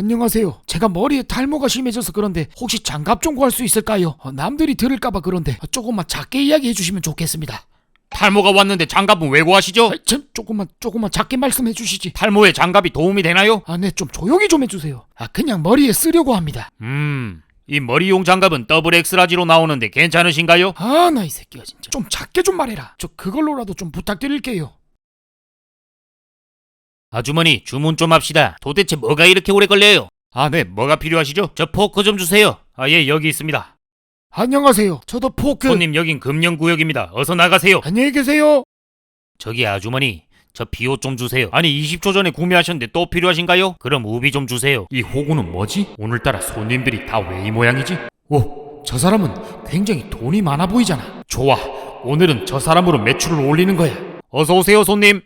안녕하세요. 제가 머리에 탈모가 심해져서 그런데 혹시 장갑 좀 구할 수 있을까요? 어, 남들이 들을까봐 그런데 어, 조금만 작게 이야기해 주시면 좋겠습니다. 탈모가 왔는데 장갑은 왜 구하시죠? 아, 참 조금만 조금만 작게 말씀해 주시지. 탈모에 장갑이 도움이 되나요? 아, 네, 좀 조용히 좀 해주세요. 아, 그냥 머리에 쓰려고 합니다. 음, 이 머리용 장갑은 더블 엑스라지로 나오는데 괜찮으신가요? 아, 나 이 새끼가 진짜. 좀 작게 좀 말해라. 저 그걸로라도 좀 부탁드릴게요. 아주머니 주문 좀 합시다. 도대체 뭐가 이렇게 오래 걸려요? 아, 네, 뭐가 필요하시죠? 저 포크 좀 주세요. 아, 예, 여기 있습니다. 안녕하세요. 저도 포크. 손님 여긴 금연구역입니다. 어서 나가세요. 안녕히 계세요. 저기 아주머니, 저 비옷 좀 주세요. 아니 20초 전에 구매하셨는데 또 필요하신가요? 그럼 우비 좀 주세요. 이 호구는 뭐지? 오늘따라 손님들이 다 왜 이 모양이지? 오, 저 사람은 굉장히 돈이 많아 보이잖아. 좋아. 오늘은 저 사람으로 매출을 올리는 거야. 어서 오세요, 손님.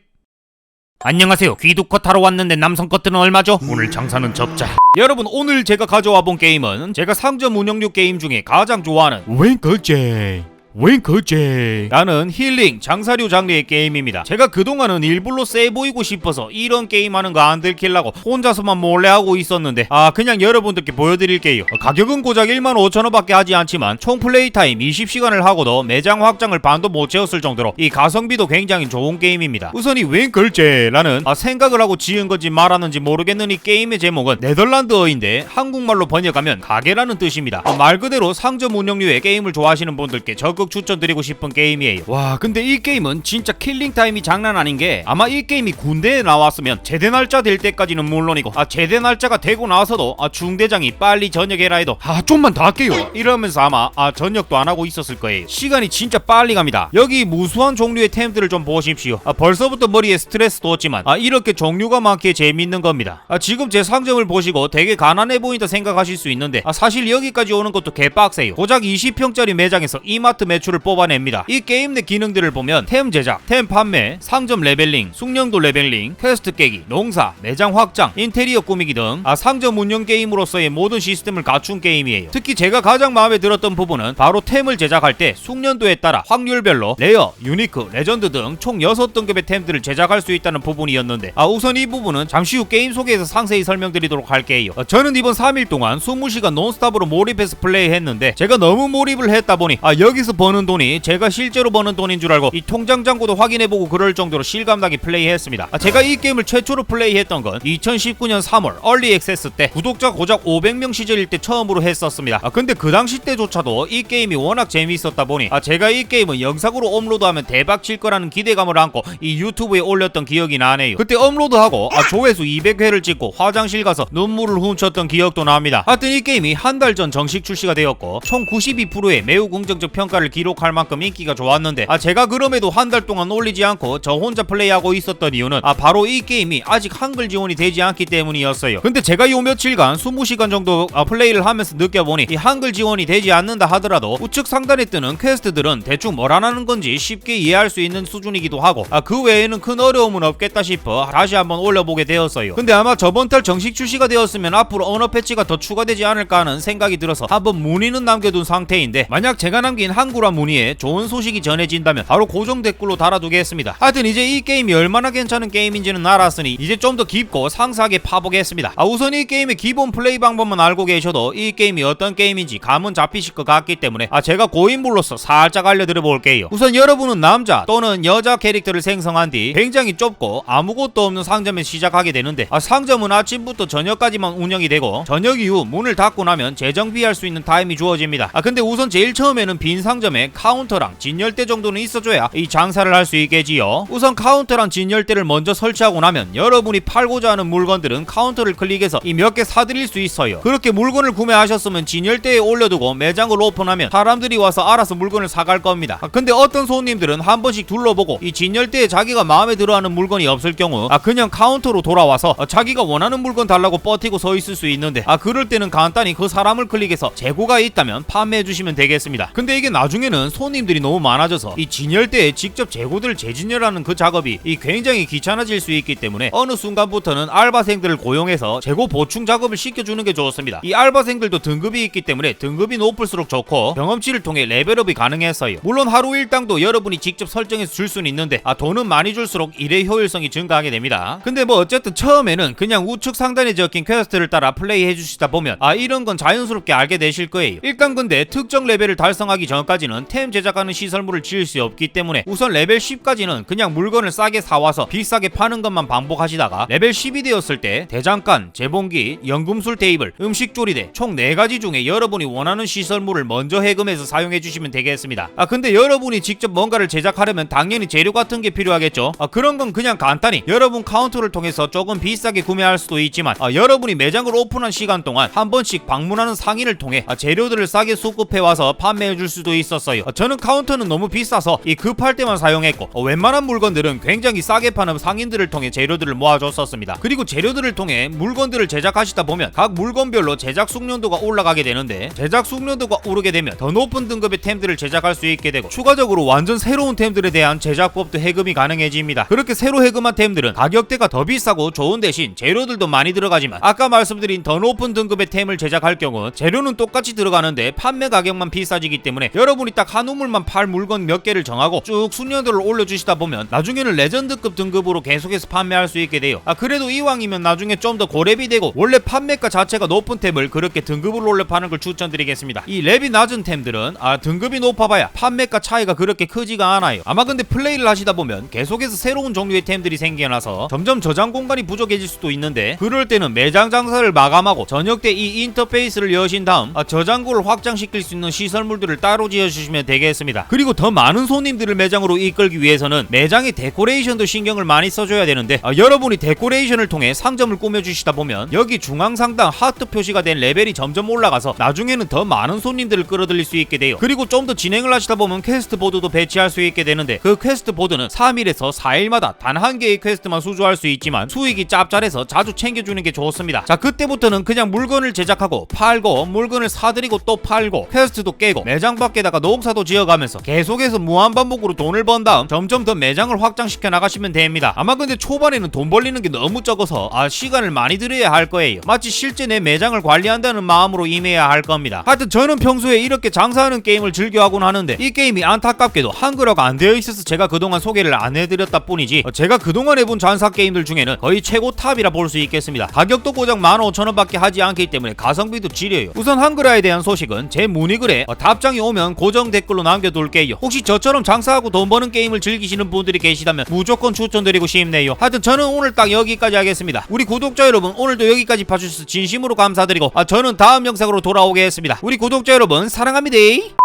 안녕하세요. 귀두컷 하러 왔는데 남성 커트는 얼마죠? 오늘 장사는 접자. 여러분, 오늘 제가 가져와 본 게임은 제가 상점 운영류 게임 중에 가장 좋아하는 윙크제. 윙크제. 라는 힐링 장사류 장르의 게임입니다. 제가 그동안은 일부러 세 보이고 싶어서 이런 게임 하는 거 안 들키려고 혼자서만 몰래 하고 있었는데 아 그냥 여러분들께 보여드릴게요. 어, 가격은 고작 1만 5천 원 밖에 하지 않지만 총 플레이 타임 20시간을 하고도 매장 확장을 반도 못 채웠을 정도로 이 가성비도 굉장히 좋은 게임입니다. 우선 이 웬글제라는 아, 생각을 하고 지은 건지 말하는지 모르겠는 이 게임의 제목은 네덜란드어인데 한국말로 번역하면 가게라는 뜻입니다. 어, 말 그대로 상점 운영류의 게임을 좋아하시는 분들께 적극 추천드리고 싶은 게임이에요. 와 근데 이 게임은 진짜 킬링 타임이 장난 아닌 게 아마 이 게임이 군대에 나왔으면 제대 날짜 될 때까지는 물론이고 아 제대 날짜가 되고 나서도 아 중대장이 빨리 전역해라 해도 아 좀만 더 할게요 이러면서 아마 아 전역도 안 하고 있었을 거예요. 시간이 진짜 빨리 갑니다. 여기 무수한 종류의 템들을 좀 보십시오. 아 벌써부터 머리에 스트레스 뒀지만 아 이렇게 종류가 많기에 재밌는 겁니다. 아 지금 제 상점을 보시고 되게 가난해 보인다 생각하실 수 있는데 아 사실 여기까지 오는 것도 개빡세요. 고작 20평짜리 매장에서 이마트 매출을 뽑아냅니다. 이 게임 내 기능들을 보면 템 제작, 템 판매, 상점 레벨링, 숙련도 레벨링, 퀘스트 깨기, 농사, 매장 확장, 인테리어 꾸미기 등 아, 상점 운영 게임으로서의 모든 시스템을 갖춘 게임이에요. 특히 제가 가장 마음에 들었던 부분은 바로 템을 제작할 때 숙련도에 따라 확률별로 레어, 유니크, 레전드 등 총 6등급의 템들을 제작할 수 있다는 부분이었는데 아 우선 이 부분은 잠시 후 게임 소개에서 상세히 설명드리도록 할게요. 어, 저는 이번 3일 동안 20시간 논스톱으로 몰입해서 플레이했는데 제가 너무 몰입을 했다 보니 아 여기서 버는 돈이 제가 실제로 버는 돈인 줄 알고 이 통장 잔고도 확인해보고 그럴 정도로 실감나게 플레이했습니다. 아, 제가 이 게임을 최초로 플레이했던 건 2019년 3월 얼리 액세스 때 구독자 고작 500명 시절일 때 처음으로 했었습니다. 아 근데 그 당시 때조차도 이 게임이 워낙 재미있었다 보니 아 제가 이 게임은 영상으로 업로드하면 대박 칠 거라는 기대감을 안고 이 유튜브에 올렸던 기억이 나네요. 그때 업로드하고 아 조회수 200회를 찍고 화장실 가서 눈물을 훔쳤던 기억도 납니다. 하여튼 이 게임이 한 달 전 정식 출시가 되었고 총 92%의 매우 긍정적 평가를 기록할 만큼 인기가 좋았는데 아 제가 그럼에도 한 달 동안 올리지 않고 저 혼자 플레이하고 있었던 이유는 아 바로 이 게임이 아직 한글 지원이 되지 않기 때문이었어요. 근데 제가 요 며칠간 20시간 정도 아, 플레이를 하면서 느껴보니 이 한글 지원이 되지 않는다 하더라도 우측 상단에 뜨는 퀘스트들은 대충 뭘 하는 건지 쉽게 이해할 수 있는 수준이기도 하고 아 그 외에는 큰 어려움은 없겠다 싶어 다시 한번 올려보게 되었어요. 근데 아마 저번 달 정식 출시가 되었으면 앞으로 언어 패치가 더 추가되지 않을까 하는 생각이 들어서 한번 문의는 남겨둔 상태인데 만약 제가 남긴 한글 화 문의에 좋은 소식이 전해진다면 바로 고정 댓글로 달아두겠습니다. 하여튼 이제 이 게임이 얼마나 괜찮은 게임인지는 알았으니 이제 좀 더 깊고 상세하게 파보겠습니다. 아 우선 이 게임의 기본 플레이 방법만 알고 계셔도 이 게임이 어떤 게임인지 감은 잡히실 것 같기 때문에 아 제가 고인물로서 살짝 알려드려 볼게요. 우선 여러분은 남자 또는 여자 캐릭터를 생성한 뒤 굉장히 좁고 아무것도 없는 상점에 시작하게 되는데 아 상점은 아침부터 저녁까지만 운영이 되고 저녁 이후 문을 닫고 나면 재정비할 수 있는 타임이 주어집니다. 아 근데 우선 제일 처음에는 빈 상점 에 카운터랑 진열대 정도는 있어줘야 이 장사를 할 수 있겠지요. 우선 카운터랑 진열대를 먼저 설치하고 나면 여러분이 팔고자 하는 물건들은 카운터를 클릭해서 이 몇 개 사드릴 수 있어요. 그렇게 물건을 구매하셨으면 진열대에 올려두고 매장을 오픈하면 사람들이 와서 알아서 물건을 사갈 겁니다. 아, 근데 어떤 손님들은 한 번씩 둘러보고 이 진열대에 자기가 마음에 들어하는 물건이 없을 경우 아 그냥 카운터로 돌아와서 아, 자기가 원하는 물건 달라고 버티고 서 있을 수 있는데 아 그럴 때는 간단히 그 사람을 클릭해서 재고가 있다면 판매해 주시면 되겠습니다. 근데 이게 나중에 나중에는 손님들이 너무 많아져서 이 진열대에 직접 재고들을 재진열하는 그 작업이 이 굉장히 귀찮아질 수 있기 때문에 어느 순간부터는 알바생들을 고용해서 재고 보충 작업을 시켜주는 게 좋습니다. 이 알바생들도 등급이 있기 때문에 등급이 높을수록 좋고 경험치를 통해 레벨업이 가능했어요. 물론 하루 일당도 여러분이 직접 설정해서 줄 수는 있는데 아 돈은 많이 줄수록 일의 효율성이 증가하게 됩니다. 근데 뭐 어쨌든 처음에는 그냥 우측 상단에 적힌 퀘스트를 따라 플레이해 주시다 보면 아 이런 건 자연스럽게 알게 되실 거예요. 일단 근데 특정 레벨을 달성하기 전까지는 템 제작하는 시설물을 지을 수 없기 때문에 우선 레벨 10까지는 그냥 물건을 싸게 사와서 비싸게 파는 것만 반복하시다가 레벨 10이 되었을 때 대장간, 재봉기, 연금술 테이블, 음식 조리대 총 4가지 중에 여러분이 원하는 시설물을 먼저 해금해서 사용해 주시면 되겠습니다. 아 근데 여러분이 직접 뭔가를 제작하려면 당연히 재료 같은 게 필요하겠죠. 아 그런 건 그냥 간단히 여러분 카운터를 통해서 조금 비싸게 구매할 수도 있지만 아 여러분이 매장을 오픈한 시간 동안 한 번씩 방문하는 상인을 통해 아, 재료들을 싸게 수급해 와서 판매해 줄 수도 있 었어요. 아, 저는 카운터는 너무 비싸서 이 급할 때만 사용했고 어, 웬만한 물건들은 굉장히 싸게 파는 상인들을 통해 재료들을 모아줬었습니다. 그리고 재료들을 통해 물건들을 제작하시다 보면 각 물건별로 제작 숙련도가 올라가게 되는데 제작 숙련도가 오르게 되면 더 높은 등급의 템들을 제작할 수 있게 되고 추가적으로 완전 새로운 템들에 대한 제작법도 해금이 가능해집니다. 그렇게 새로 해금한 템들은 가격대가 더 비싸고 좋은 대신 재료들도 많이 들어가지만 아까 말씀드린 더 높은 등급의 템을 제작할 경우 재료는 똑같이 들어가는데 판매 가격만 비싸지기 때문에 여러분 이딱한 우물만 팔 물건 몇 개를 정하고 쭉 숙련도를 올려주시다 보면 나중에는 레전드급 등급으로 계속해서 판매할 수 있게 돼요. 아 그래도 이왕이면 나중에 좀 더 고렙이 되고 원래 판매가 자체가 높은 템을 그렇게 등급을 올려 파는 걸 추천드리겠습니다. 이 랩이 낮은 템들은 아 등급이 높아봐야 판매가 차이가 그렇게 크지가 않아요. 아마 근데 플레이를 하시다 보면 계속해서 새로운 종류의 템들이 생겨나서 점점 저장 공간이 부족해질 수도 있는데 그럴 때는 매장 장사를 마감하고 저녁 때 이 인터페이스를 여신 다음 아, 저장고를 확장시킬 수 있는 시설물들을 따로 지어 주시면 되겠습니다. 그리고 더 많은 손님들을 매장으로 이끌기 위해서는 매장의 데코레이션도 신경을 많이 써줘야 되는데 아, 여러분이 데코레이션을 통해 상점을 꾸며주시다 보면 여기 중앙 상단 하트 표시가 된 레벨이 점점 올라가서 나중에는 더 많은 손님들을 끌어들일 수 있게 돼요. 그리고 좀 더 진행을 하시다 보면 퀘스트 보드도 배치할 수 있게 되는데 그 퀘스트 보드는 3일에서 4일마다 단 한 개의 퀘스트만 수주할 수 있지만 수익이 짭짤해서 자주 챙겨주는 게 좋습니다. 자 그때부터는 그냥 물건을 제작하고 팔고 물건을 사들이고 또 팔고 퀘스트도 깨고 매장 밖에다가 농사도 지어가면서 계속해서 무한반복으로 돈을 번 다음 점점 더 매장을 확장시켜 나가시면 됩니다. 아마 근데 초반에는 돈 벌리는 게 너무 적어서 아 시간을 많이 들여야 할 거예요. 마치 실제 내 매장을 관리한다는 마음으로 임해야 할 겁니다. 하여튼 저는 평소에 이렇게 장사하는 게임을 즐겨하곤 하는데 이 게임이 안타깝게도 한글화가 안 되어 있어서 제가 그동안 소개를 안 해드렸다 뿐이지 어, 제가 그동안 해본 장사 게임들 중에는 거의 최고 탑이라 볼 수 있겠습니다. 가격도 고작 15,000원밖에 하지 않기 때문에 가성비도 지려요. 우선 한글화에 대한 소식은 제 문의글에 어, 답장이 오면 고정 댓글로 남겨둘게요. 혹시 저처럼 장사하고 돈 버는 게임을 즐기시는 분들이 계시다면 무조건 추천드리고 싶네요. 하여튼 저는 오늘 딱 여기까지 하겠습니다. 우리 구독자 여러분 오늘도 여기까지 봐주셔서 진심으로 감사드리고 아, 저는 다음 영상으로 돌아오겠습니다. 우리 구독자 여러분 사랑합니다.